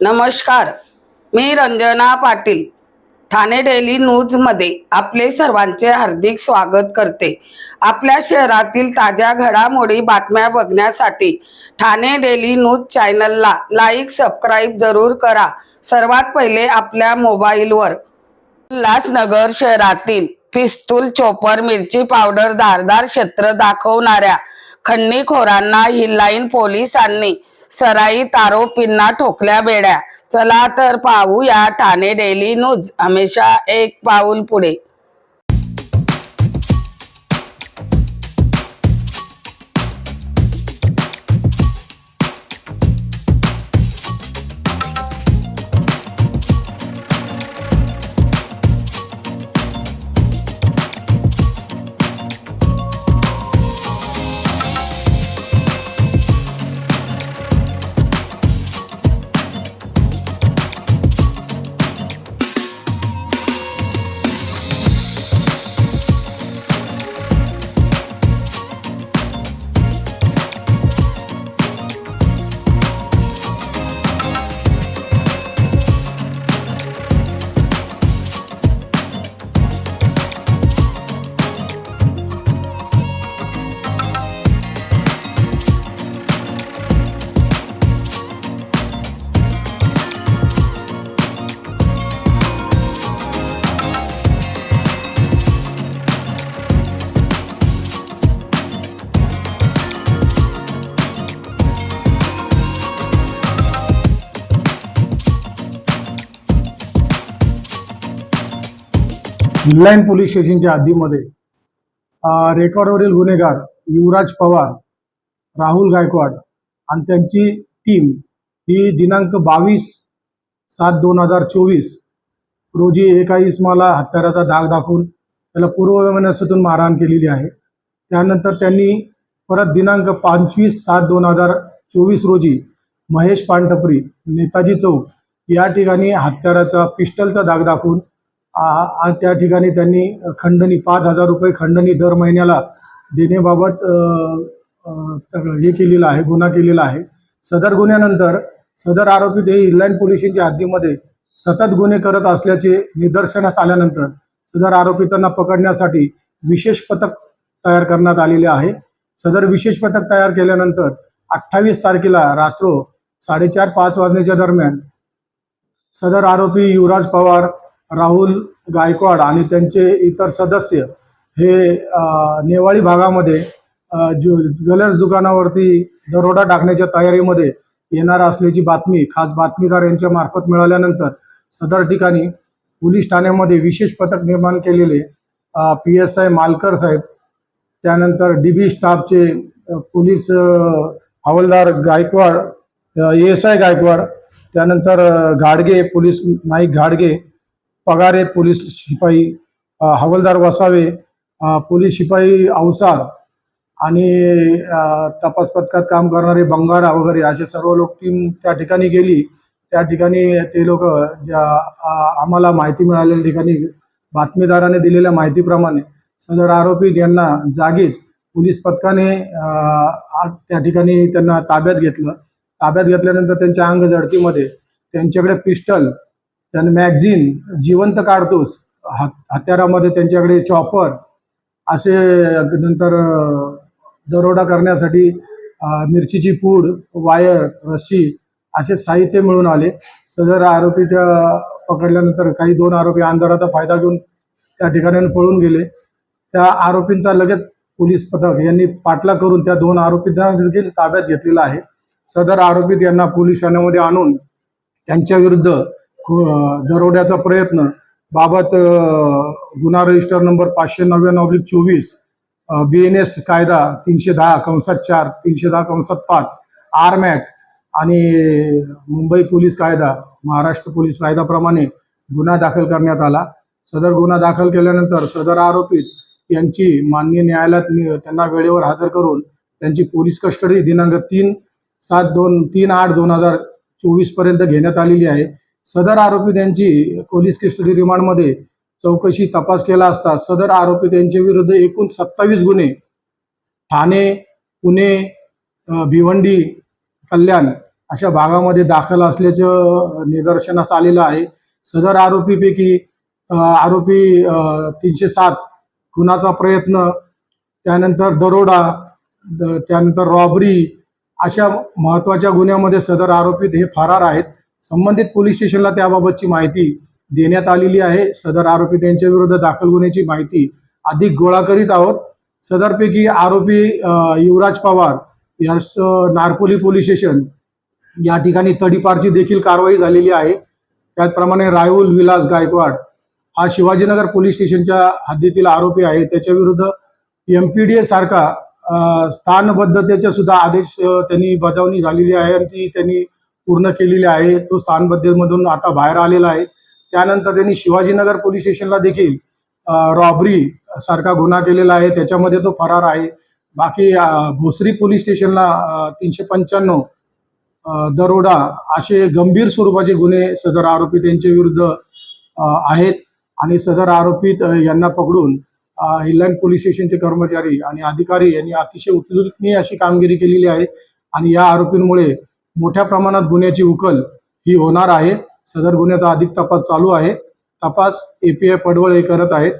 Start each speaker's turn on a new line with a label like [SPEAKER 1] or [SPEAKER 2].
[SPEAKER 1] नमस्कार मी रंजना पाटील ठाणे डेली न्यूजमध्ये आपले सर्वांचे हार्दिक स्वागत करते. आपल्या शहरातील ताज्या घडामोडी बातम्या बघण्यासाठी ठाणे डेली न्यूज चॅनलला लाईक सबस्क्राईब जरूर करा. सर्वात पहिले आपल्या मोबाईलवर उल्हासनगर शहरातील पिस्तूल चोपर मिरची पावडर धारदार क्षेत्र दाखवणाऱ्या खंडणीखोरांना लाईन पोलिसांनी सराईत आरोपींना ठोकल्या बेड्या. चला तर पाहूया ठाणे डेली न्यूज. हमेशा एक पाऊल पुढे.
[SPEAKER 2] हिल्लाईन पोलीस स्टेशनच्या हद्दीमध्ये रेकॉर्डवरील गुन्हेगार युवराज पवार राहुल गायकवाड आणि त्यांची टीम ही दिनांक बावीस सात दोन हजार चोवीस रोजी एका इसमाला हत्याराचा दाग दाखवून त्याला पूर्वविमानातून मारहाण केलेली आहे. त्यानंतर त्यांनी परत दिनांक पंचवीस सात दोन हजार चोवीस रोजी महेश पानटपरी नेताजी चौक या ठिकाणी हत्याराचा पिस्टलचा दाग दाखवून त्या ठिकाणी त्यांनी खंडणी पाच हजार रुपये खंडणी दर महिन्याला देण्याबाबत हे केलेलं आहे गुन्हा केलेला आहे. सदर गुन्ह्यानंतर सदर आरोपी हे इनलाईन पोलिसांच्या हद्दीमध्ये सतत गुन्हे करत असल्याचे निदर्शनास आल्यानंतर सदर आरोपी त्यांना पकडण्यासाठी विशेष पथक तयार करण्यात आलेले आहे. सदर विशेष पथक तयार केल्यानंतर अठ्ठावीस तारखेला रात्र साडेचार पाच वाजण्याच्या दरम्यान सदर आरोपी युवराज पवार राहुल गायकवाड आणि त्यांचे इतर सदस्य हे नेवाळी भागामध्ये ज्व ज्वेलर्स दुकानावरती दरोडा टाकण्याच्या तयारीमध्ये येणार असल्याची बातमी खास बातमीदार यांच्या मार्फत मिळाल्यानंतर सदर ठिकाणी पोलीस ठाण्यामध्ये विशेष पथक निर्माण केलेले पी एस आय मालकर साहेब त्यानंतर डी बी स्टाफचे पोलीस हवालदार Gaikwad A S I Gaikwad त्यानंतर घाडगे पोलीस नाईक घाडगे पगारे पोलीस शिपाई हवालदार वसावे पोलीस शिपाई अवसार आणि तपास पथकात काम करणारे बंगारा वगैरे असे सर्व लोक टीम त्या ठिकाणी गेली. त्या ठिकाणी ते लोक ज्या आम्हाला माहिती मिळालेल्या ठिकाणी बातमीदाराने दिलेल्या माहितीप्रमाणे सदर आरोपी यांना जागीच पोलीस पथकाने त्या ठिकाणी त्यांना ताब्यात घेतलं. ताब्यात घेतल्यानंतर त्यांच्या अंग जडतीमध्ये त्यांच्याकडे पिस्टल त्यानं मॅगझिन जिवंत काढतोस. हात हत्यारामध्ये त्यांच्याकडे चॉपर असे नंतर दरोडा करण्यासाठी मिरचीची पूड वायर रस्सी असे साहित्य मिळून आले. सदर आरोपी त्या पकडल्यानंतर काही दोन आरोपी अंधाराचा फायदा घेऊन त्या ठिकाणी पळून गेले. त्या आरोपींचा लगेच पोलीस पथक यांनी पाठला करून त्या दोन आरोपींना देखील ताब्यात घेतलेला आहे. सदर आरोपी यांना पोलीस ठाण्यामध्ये आणून त्यांच्या विरुद्ध हो, दरोड्याचा प्रयत्न. बाबत गुन्हा रजिस्टर नंबर पाचशे नव्याण्णव ऑब्लिक चोवीस बी एन एस कायदा तीनशे दहा कंसात चार तीनशे दहा कंसात पाच आरमॅट आणि मुंबई पोलीस कायदा महाराष्ट्र पोलीस कायद्याप्रमाणे गुन्हा दाखल करण्यात आला. सदर गुन्हा दाखल केल्यानंतर सदर आरोपीत यांची माननीय न्यायालयात त्यांना वेळेवर हजर करून त्यांची पोलीस कस्टडी दिनांक तीन सात दोन तीन आठ दोन हजार चोवीसपर्यंत घेण्यात आलेली आहे. सदर आरोपी त्यांची पोलीस कस्टडी रिमांडमध्ये चौकशी तपास केला असता सदर आरोपी त्यांच्या विरुद्ध एकूण सत्तावीस गुन्हे ठाणे पुणे भिवंडी कल्याण अशा भागामध्ये दाखल असल्याचं निदर्शनास आलेलं आहे. सदर आरोपीपैकी आरोपी तीनशे सात खुनाचा प्रयत्न त्यानंतर दरोडा त्यानंतर रॉबरी अशा महत्त्वाच्या गुन्ह्यामध्ये सदर आरोपी हे फरार आहेत. संबंधित पोलीस स्टेशनला त्याबाबतची माहिती देण्यात आलेली आहे. सदर आरोपी त्यांच्या विरुद्ध दाखल गुन्ह्याची माहिती अधिक गोळा करीत आहोत. सदरपैकी आरोपी युवराज पवार यास नारपोली पोलीस स्टेशन या ठिकाणी तडीपारची देखील कारवाई झालेली आहे. त्याचप्रमाणे राहुल विलास गायकवाड हा शिवाजीनगर पोलीस स्टेशनच्या हद्दीतील आरोपी आहे. त्याच्या विरुद्ध एम पी डी ए सारखा स्थानबद्धतेचा सुद्धा आदेश त्यांनी बजावणी झालेली आहे आणि ती त्यांनी पूर्ण केलेली आहे. तो स्थानबद्धतेमधून आता बाहेर आलेला आहे. त्यानंतर त्यांनी शिवाजीनगर पोलीस स्टेशनला देखील रॉबरी सारखा गुन्हा केलेला आहे. त्याच्यामध्ये तो फरार आहे. बाकी भोसरी पोलीस स्टेशनला तीनशे पंच्याण्णव दरोडा असे गंभीर स्वरूपाचे गुन्हे सदर आरोपी त्यांच्या विरुद्ध आहेत. आणि सदर आरोपीत यांना पकडून अ, हिलँड पोलीस स्टेशनचे कर्मचारी आणि अधिकारी यांनी अतिशय उल्लेखनीय अशी कामगिरी केलेली आहे. आणि या आरोपींमुळे मोठ्या प्रमाणात गुन्ह्याची उकल ही होणार आहे. सदर गुन्ह्याचा अधिक तपास चालू आहे. तपास एपीआय पडवळ हे करत आहेत.